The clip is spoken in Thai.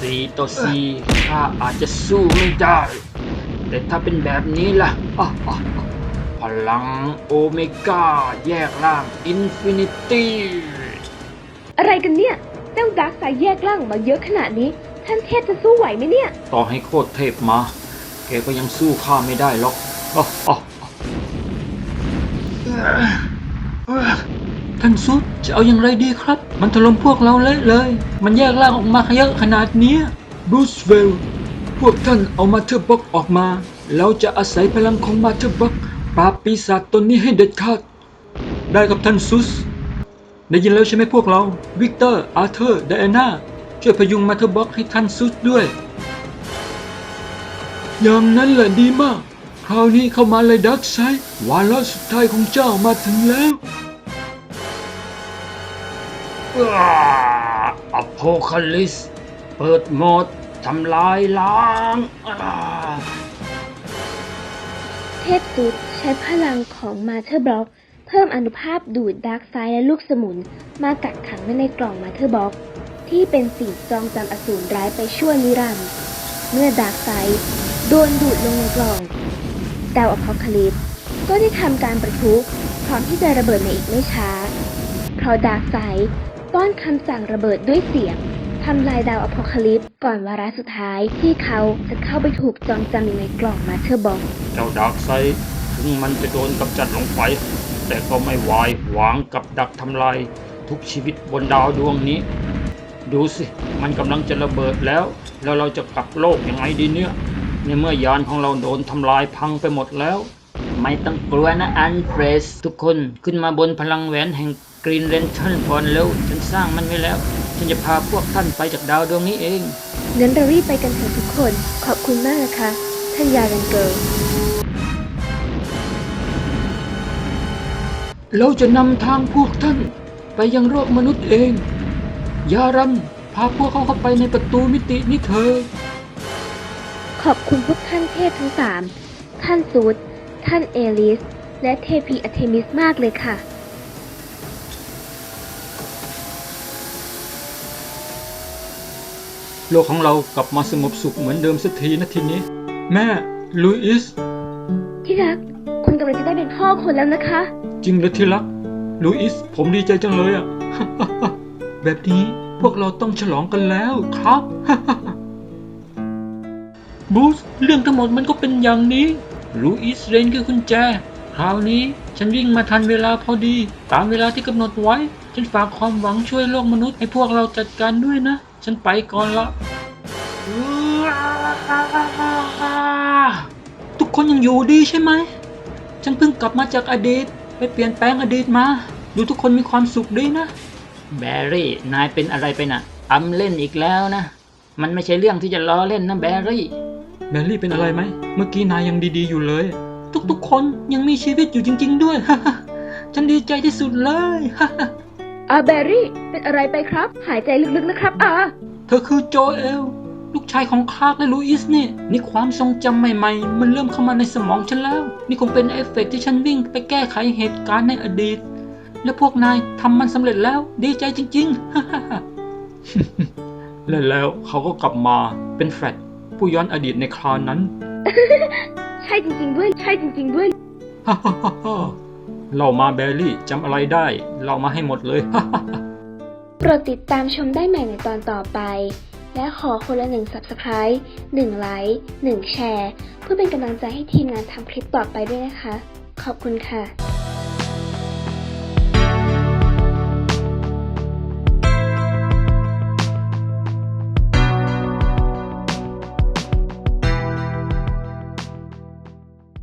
สี่ต่อสี่ข้าอาจจะสู้ไม่ได้ แต่ถ้าเป็นแบบนี้ล่ะอะอะอะพลังโอเมก้าแยกร่างอินฟินิตี้อะไรกันเนี่ยเจ้าดาร์กไซด์แยกร่างออกมาเยอะขนาดนี้ ท่านเทพจะสู้ไหวไหมเนี่ย ต่อให้โคตรเทพมา แกก็ยังสู้ข้าไม่ได้หรอกอะอะอะ ท่านซุดจะเอาอย่างไรดีครับ มันถล่มพวกเราเละเลย มันแยกร่างออกมาเยอะขนาดนี้บรูซเวลพวกท่านเอามาเทอร์บ็อกออกมา แล้วจะอาศัยพลังของมาเทอร์บ็อกปราบปีศาจตนนี้ให้เด็ดขาด ได้กับท่านซุส ได้ยินแล้วใช่ไหมพวกเรา วิกเตอร์ อาร์เธอร์ ไดอาน่า ช่วยพยุงมาเทอร์บ็อกให้ท่านซุสด้วย อย่างนั้นแหละดีมาก คราวนี้เข้ามาเลยดักไซวาระสุดท้ายของเจ้ามาถึงแล้ว อโพคาลิส เปิดโหมดทำลายล้าง เทพสุดใช้พลังของมาเธอร์บล็อก เพิ่มอนุภาพดูดดาร์กไซด์และลูกสมุน มากักขังไว้ในกล่องมาเธอร์บล็อก ที่เป็นสิ่งจองจำอสูรร้ายไปชั่วนิรันดร์เมื่อดาร์กไซด์โดนดูดลงในกล่องดาวอพอลคลิปส์ก็ได้ทำการประทุพร้อมที่จะระเบิดในอีกไม่ช้าเพราะดาร์กไซด์ ป้อนคำสั่งระเบิดด้วยเสียงทำลายดาวอพอลคลิปก่อนวาระสุดท้ายที่เขาจะเข้าไปถูกจองจำอยู่ในกล่องมาเธอร์บอกเจ้าดาร์กไซด์ถึงมันจะโดนกำจัดลงไป แต่ก็ไม่วายหวางกับดักทำลายทุกชีวิตบนดาวดวงนี้ ดูสิ มันกำลังจะระเบิดแล้ว แล้วเราจะกลับโลกยังไงดีเนี่ยในเมื่อยานของเราโดนทำลายพังไปหมดแล้ว ไม่ต้องกลัวนะอันเฟรสทุกคนขึ้นมาบนพลังแหวนแห่งกรีนเลนเทิลก่อนเร็วฉันสร้างมันไว้แล้ว ฉันจะพาพวกท่านไปจากดาวดวงนี้เองงั้นเรารีบไปกันเถอะทุกคน ขอบคุณมากนะคะท่านยารันเกิลเราจะนำทางพวกท่าน ไปยังโลกมนุษย์เอง ยารันพาพวกเขาเข้าไปในประตูมิตินี้เถอะขอบคุณพวกท่านเทพทั้งสามท่านซูด ท่านเอลิส และเทพีอาร์เทมิสมากเลยค่ะ โลกของเรากลับมาสงบสุขเหมือนเดิมสักทีนะทีนี้ แม่ ลุอิส ที่รัก คุณกำลังจะได้เป็นพ่อคนแล้วนะคะ จริงเหรือที่รัก ลุอิส ผมดีใจจังเลยอะ แบบนี้พวกเราต้องฉลองกันแล้วครับ บูสเรื่องทั้งหมดมันก็เป็นอย่างนี้ ลุอิสเรนคือคุณแจ คราวนี้ฉันวิ่งมาทันเวลาพอดี ตามเวลาที่กำหนดไว้ ฉันฝากความหวังช่วยโลกมนุษย์ให้พวกเราจัดการด้วยนะ ฉันไปก่อนละ ทุกคนยังอยู่ดีใช่ไหม ฉันเพิ่งกลับมาจากอดีต ไปเปลี่ยนแปลงอดีตมา ดูทุกคนมีความสุขดีนะ แบร์รี่ นายเป็นอะไรไปน่ะอำเล่นอีกแล้วนะ มันไม่ใช่เรื่องที่จะล้อเล่นนะแบร์รี่ แบรี่เป็นอะไรไหม เมื่อกี้นายยังดีๆอยู่เลย ทุกๆคนยังมีชีวิตอยู่จริง ๆ ด้วย ฉันดีใจที่สุดเลยอาแบรี่ เป็นอะไรไปครับ หายใจลึกๆนะครับอาเธอคือโจเอล ลูกชายของคลาร์กและลูอิสเนี่ยนี่ความทรงจำใหม่ๆ มันเริ่มเข้ามาในสมองฉันแล้ว นี่คงเป็นเอฟเฟกต์ที่ฉันวิ่งไปแก้ไขเหตุการณ์ในอดีต และพวกนายทำมันสำเร็จแล้ว ดีใจจริง ๆ และแล้วเขาก็กลับมาเป็นแฟลต ผู้ย้อนอดีตในคราวนั้น ใช่จริง ๆ ด้วย ใช่จริง ๆ ด้วยฮ่าฮ่าฮ่าฮ่าเรามาแบรี่จำอะไรได้ เรามาให้หมดเลยโปรดติดตามชมได้ใหม่ในตอนต่อไป และขอคนละหนึ่ง Subscribe หนึ่งไลค์หนึ่งแชร์ เพื่อเป็นกำลังใจให้ทีมงานทำคลิปต่อไปด้วยนะคะ ขอบคุณค่ะ